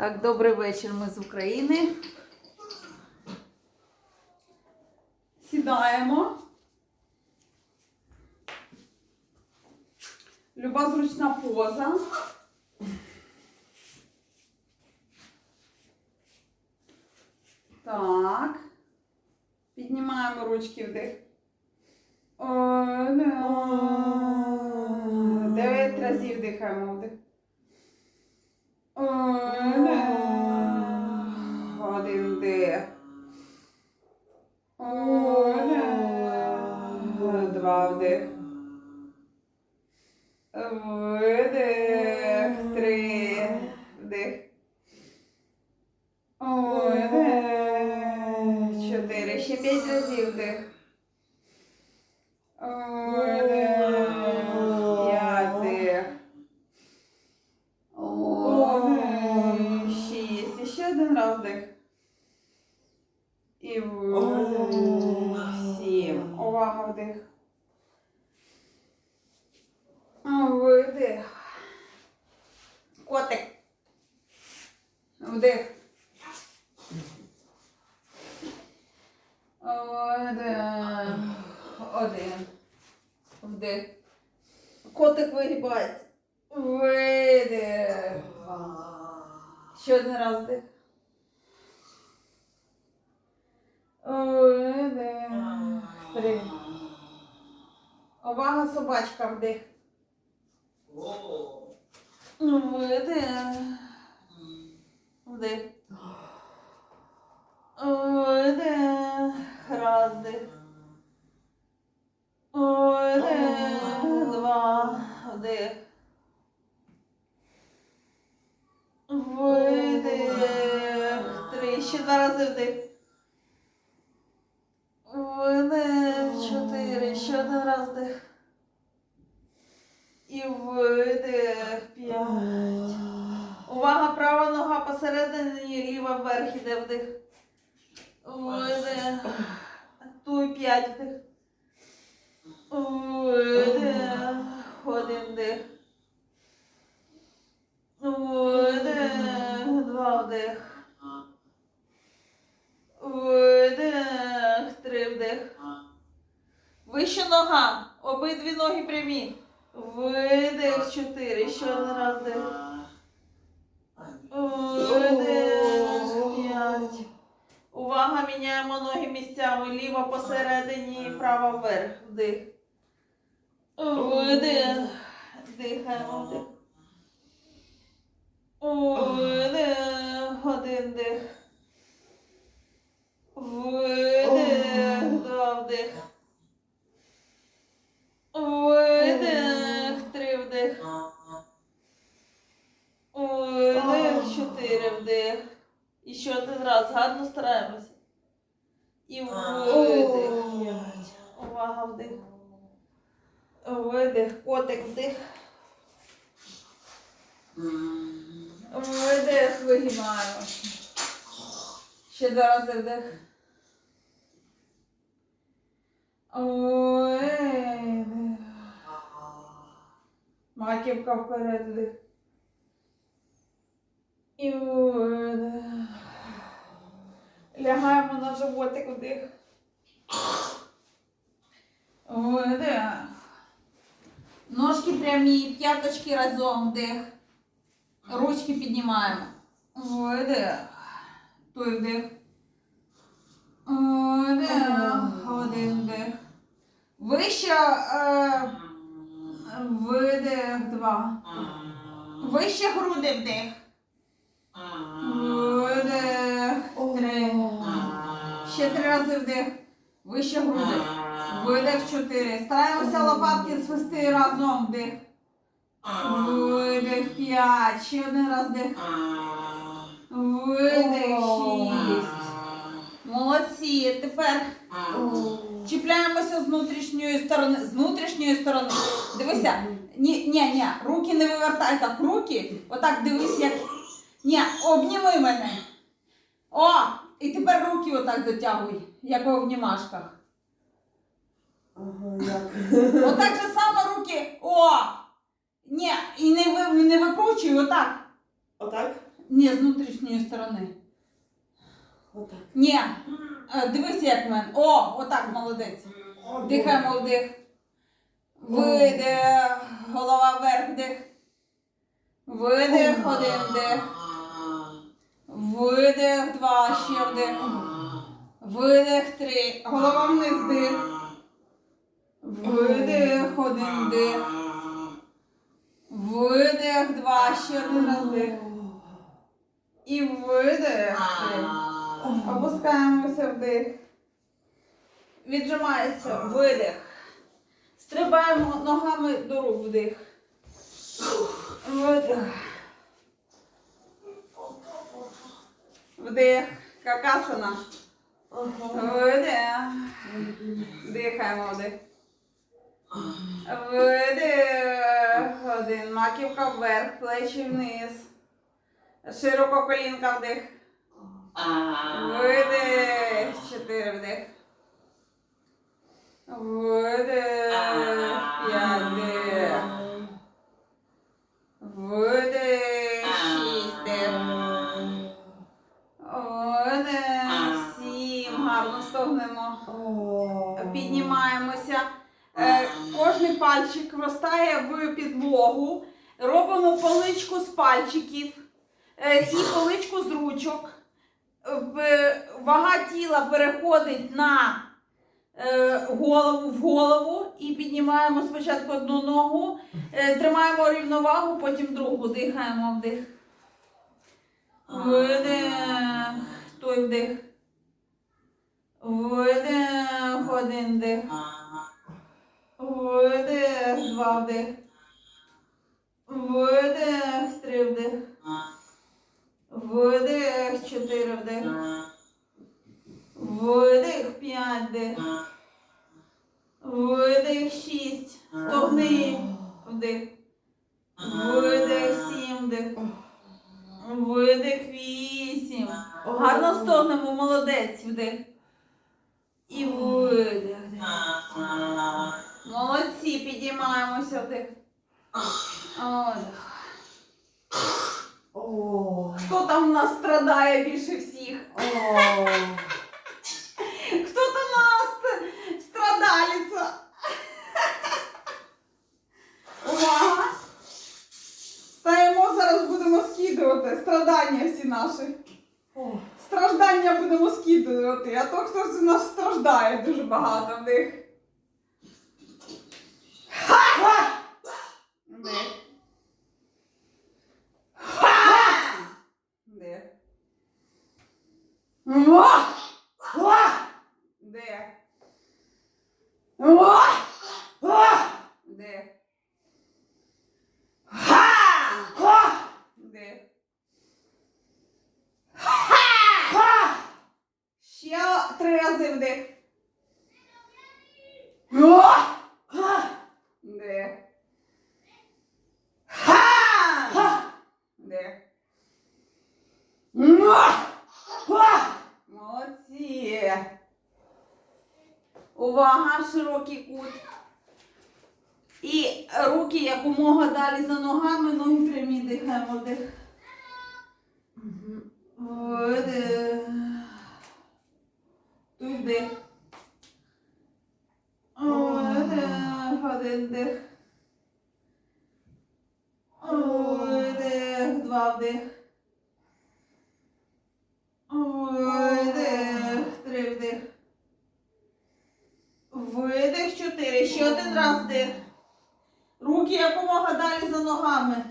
Так, добрий вечір. Ми з України. Сідаємо. Люба зручна поза. Так. Піднімаємо ручки вдих. Дев'ять разів дихаємо вдих. Один вдих. Два вдих. Видих. Три. Вдих. Чотири. Ще п'ять разів вдих. Ой, вдих. П'ять вдих. Ой, шість. І ще один раз вдих. І видих. Сім. Увага, вдих. Видих. Котик. Вдих. Один. Один. Вдих. Котик вигибається. Видих. Ще один раз вдих. Видих. Три. Увага, собачка, вдих. Видих. Вдих. Раз вдих. Видих. Два. Вдих. Видих. Три. Ще два рази вдих. Видих. Чотири. Ще один раз вдих. І видих. П'ять. Увага, права нога посередині, ліва вверх іде вдих. Видих. Туй п'ять вдих. Видих. Один вдих. Видих. Два вдих. Видих. Три вдих. Вище нога. Обидві ноги прямі. Видих. Чотири. Ще один раз вдих. Видих. П'ять. Увага, міняємо ноги місцями. Ліва посередині, права вверх. Вдих. Видих. Дихаємо. Вдих. Видих. Один дих. Видих. Два вдих. Видих. Чотири вдих. І ще один раз. Гарно стараємося. І видих. Увага, вдих. Видих. Котик вдих. Видих. Вигибаємо. Ще два рази вдих. Видих. Маківка вперед вдих. І. Лягаємо на животик вдих. Видих. Ножки прямі, п'яточки разом вдих. Ручки піднімаємо. Видих. Той вдих. Видих. Один вдих. Вище е, видих два. Вище груди вдих. Видих. Три. Ще три рази вдих. Вище груди. Видих чотири. Стараємося лопатки свести разом вдих. Видих п'ять. Ще один раз вдих. Видих шість. Молодці. Тепер чіпляємося з внутрішньої сторони. З внутрішньої сторони. Дивися. Ні, ні, ні. Руки не вивертай так. Руки. Отак дивись, як. Ні, обніми мене. О! І тепер руки отак дотягуй, як у обнімашках. Ага, як? Отак же само руки. О! Ні, і не, ви, не викручуй отак. Отак? Ні, з внутрішньої сторони. Отак. Ні. Е, Дивись, як в мене. О, отак, молодець. Дихаємо вдих. Видих. Голова вверх вдих. Видих, один вдих. Видих, два, ще вдих. Видих, три. Голова вниз вдих. Видих, один вдих. Видих, два, ще один раз вдих. І видих. Три. Опускаємося вдих. Віджимається, видих. Стрибаємо ногами до рук вдих. Видих. Вдих. Какасана. Ага. Видих. Дихаємо вдих. Видих. Один. Маківка вверх, плечі вниз. Широко колінка вдих. Видих. Чотири вдих. Видих. П'ять вдих. Видих. Стогнемо. Піднімаємося. Е, Кожний пальчик вростає в підлогу. Робимо поличку з пальчиків е, і поличку з ручок. Вага тіла переходить на е, голову в голову і піднімаємо спочатку одну ногу, тримаємо рівновагу, потім другу. Дихаємо вдих. Видих. Той вдих. Видих. Один дих. Видих. Два вдих. Видих. Багато в них. Ха! Вдих. Ха! Вдих. Ва! Ва! Вдих. Ва! Ва! Вдих. Вдих. Три рази вдих. О! Ха! Вдих. Ха! Вдих. Муа! Ха! Молодці. Увага, широкий кут. І руки якомога далі за ногами, ноги прямі дихаємо вдих. Видих. Тут вдих. Видих. Один вдих. Видих. Два вдих. Видих. Три вдих. Видих. Чотири. Ще один раз вдих. Руки якомога далі за ногами.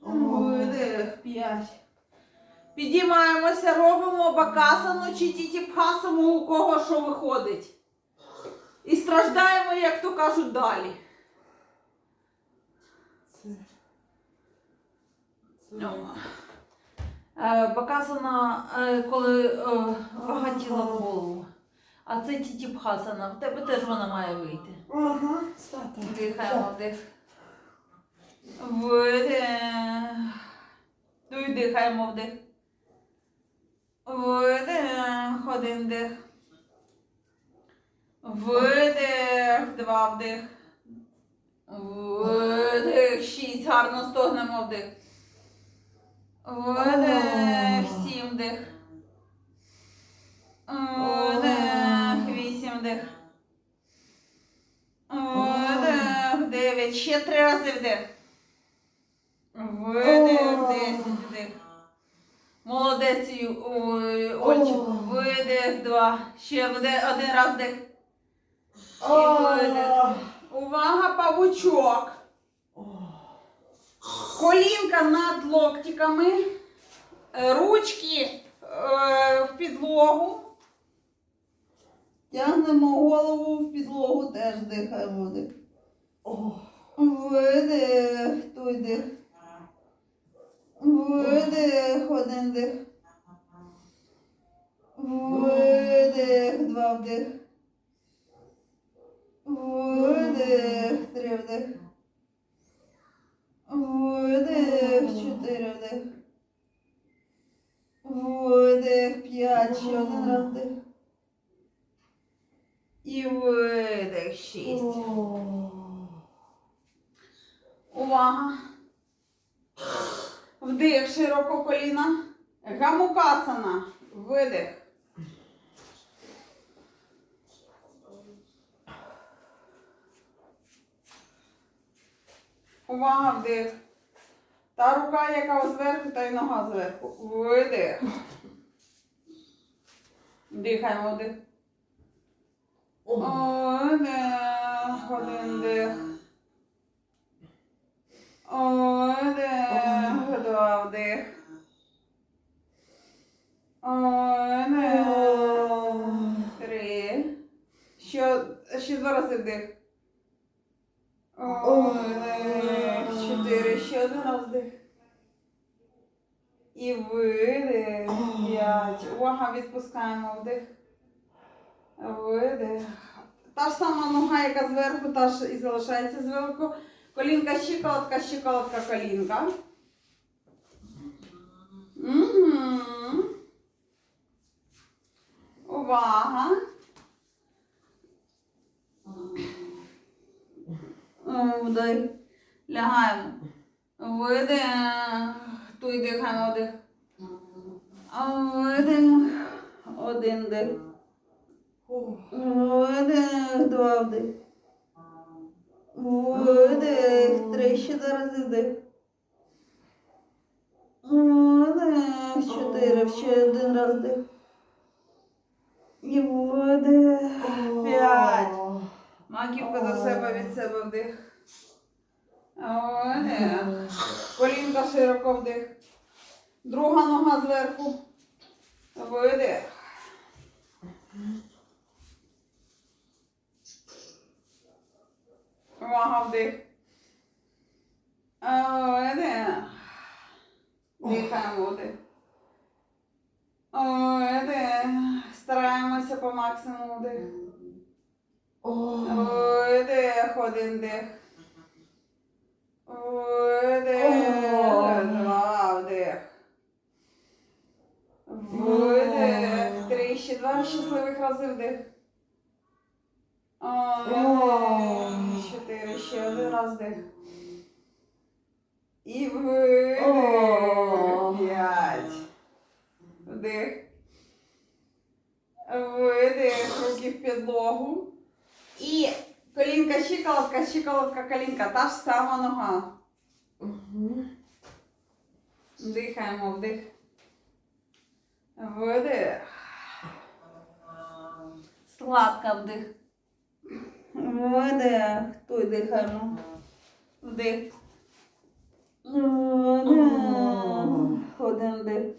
Видих. П'ять. Підіймаємося, робимо бакасану чи тітіпхасану, у кого що виходить. І страждаємо, як то кажуть, далі. Це. Це. Ну, Е, Бакасана, е, коли е, тіла в голову. А це тітіпхасана. В тебе теж вона має вийти. Ага. Стати. Дихаємо вдих. Видих. Ну і дихаємо вдих. Видих. Один вдих. Видих. Два вдих. Видих. Шість. Гарно стогнемо вдих. Видих, сім дих. Видих, вісім дих. Видих, дев'ять. Ще три рази вдих. Видих, десять вдих. Молодець, Ольчик. Видих, два. Ще вдих, один раз вдих. Увага, павучок. Колінка над локтиками, е, ручки е, в підлогу. Тягнемо голову в підлогу, теж дихаємо. Вдих. Видих, той дих. Видих, один дих. Видих, два вдих. Видих, три вдих. Видих, чотири вдих. Видих, п'ять, ще один раз вдих. І видих, шість. Увага. Вдих широко коліна. Гамукасана. Видих. Увага, вдих. Та рука, яка зверху, та й нога зверху. Видих. Дихаємо вдих. Видих. Один дих. Один, два вдих. Один, три. Ще, ще два рази вдих. Один, чотири. Ще один раз вдих. І видих. П'ять. Увага, відпускаємо вдих. Видих. Та ж сама нога, яка зверху, та ж і залишається зверху. Колінка, щиколотка, щиколотка, колінка. Угу. Увага. О, Вдих. Лягаємо. Видих. Туй дихаємо вдих. Видих. Один дих. Видих. Два вдих. Видих. Три ще зараз вдих. Видих. Чотири. Ще один раз вдих. І видих. П'ять. Маківка до себе від себе вдих. Колінка широко вдих. Друга нога зверху. Видих. Увага вдих. Видих. Дихаємо вдих. Видих. Стараємося по максимуму вдих. О. Видих, один дих. Видих, два вдих. Видих, три, ще два щасливих рази вдих. Один, чотири, ще один раз вдих. І видих, п'ять. Вдих. Видих, руки в підлогу. І колінка, щиколотка, щиколотка, колінка. Та ж сама нога. Мгм. Дихаємо вдих. Видих. Сладка вдих. Видих. Той дихаємо. Вдих. Видих. Один дих.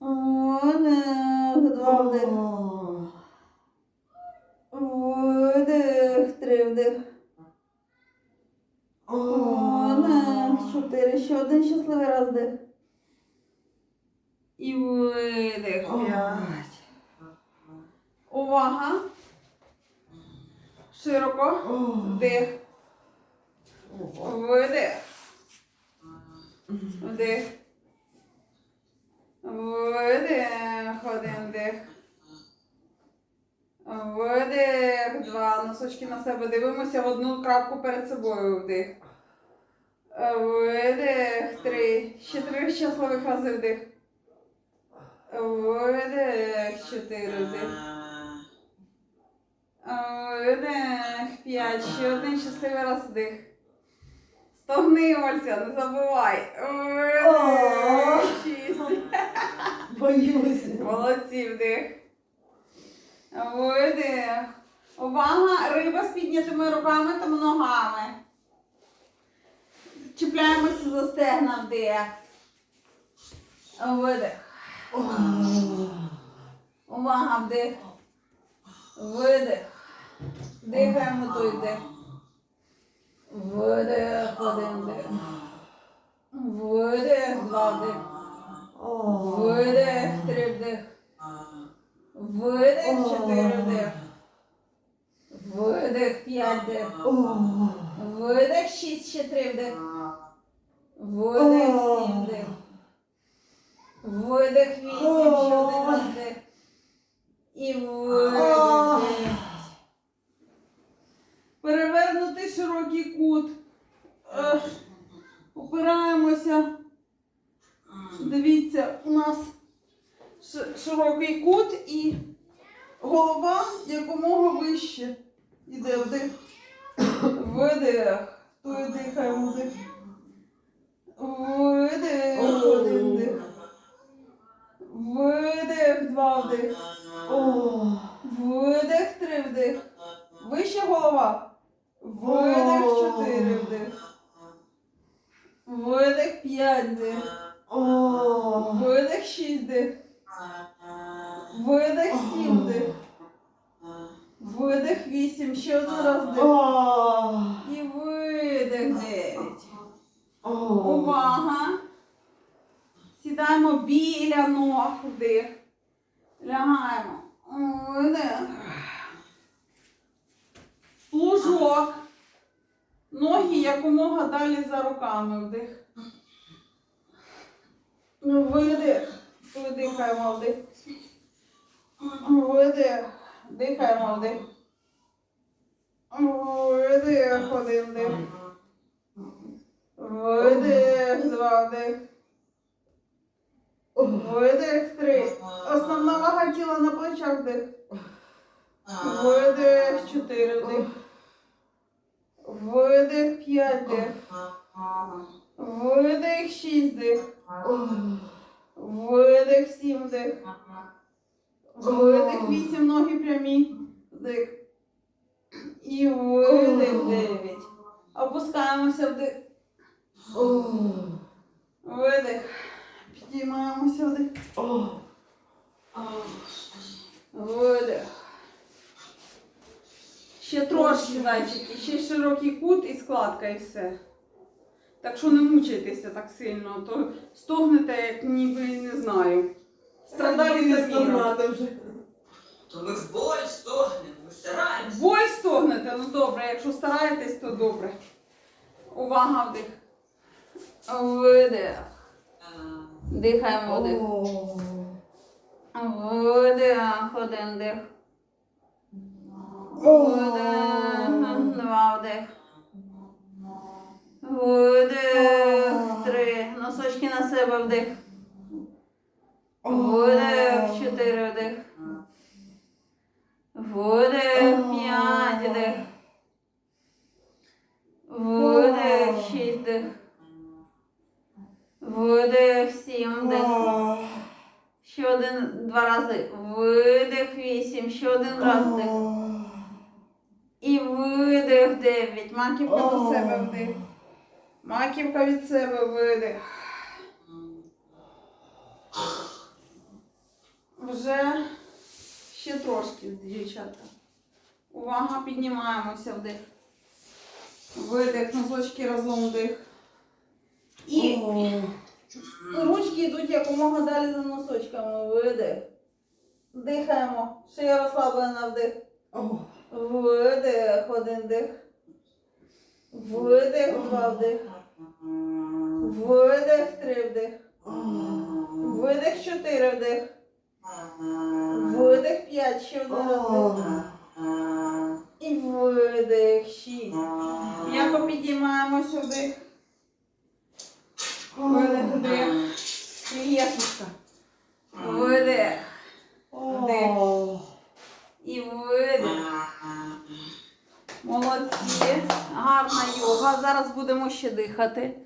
Видих. Два вдих. О. Видих. Три вдих. Видих. Чотири. Ще один щасливий раз вдих. І видих. П'ять. Увага. Широко. Вдих. Видих. Вдих. Видих. Один дих. Видих. Два. Носочки на себе дивимося в одну крапку перед собою. Вдих. Видих. Три. Ще три щасливих рази вдих. Видих. Чотири вдих. Видих. П'ять. Ще один щасливий раз вдих. Стогни, Ольця, не забувай. Видих. Шість. Боюсь. Молодці, вдих. Видих. Увага, риба з піднятими руками та ногами. Чіпляємося за стегна вдих. Видих. Увага, вдих. Видих. Дихаємо той вдих. Видих, один вдих. Видих, два вдих. Видих, три вдих. Видих, чотири вдих. Видих, п'ять вдих. Видих, шість, ще три вдих. Видих, сім вдих. Видих, вісім, ще один вдих. І видих. Перевернути широкий кут. Опираємося. Дивіться, у нас широкий кут і голова якомога вище. Іде вдих. Видих. То дихаємо вдих. Біля ног вдих. Лягаємо. Вдих. Плужок. Ноги якомога далі за руками вдих. Видих. Видихаємо вдих. Видих. Дихаємо вдих. Видих. Один вдих. Видих. Два вдих. Видих. Три. Основна вага тіла на плечах вдих. Видих. Чотири вдих. Видих. П'ять вдих. Видих. Шість вдих. Видих. Сім вдих. Видих. Вісім. Ноги прямі. Вдих. І видих. Дев'ять. Опускаємося вдих. Видих. Підіймаємося вдих. Видих. Ще трошки, зайчики, ще широкий кут і складка і все. Так що не мучайтеся так сильно, то стогнете, як ніби не знаю. Страдали за міром. То ми в боль стогнемо, ми стараємося. Боль стогнете, ну добре, якщо стараєтесь, то добре. Увага вдих. Видих. Дихаємо вдих. Видих, один дих. Видих, два вдих. Видих, три. Носочки на себе вдих. Видих, чотири вдих. Видих, п'ять вдих. Видих, шість вдих. Видих, сім вдих. Ще один, два рази. Видих, вісім. Ще один раз вдих. І видих, дев'ять. Маківка до себе вдих. Маківка від себе видих. Вже ще трошки, дівчата. Увага, піднімаємося вдих. Видих, носочки разом вдих. І ручки йдуть якомога далі за носочками. Видих. Дихаємо. Шия розслаблена вдих. Видих, один дих. Видих, два вдих. Видих, три вдих. Видих, чотири вдих. Видих, п'ять, ще один раз вдих. І видих, шість. М'яко підіймаємося вдих. Вдих. Приєшечка. Вдих. Вдих. І видих. Молодці. Гарна йога. Зараз будемо ще дихати.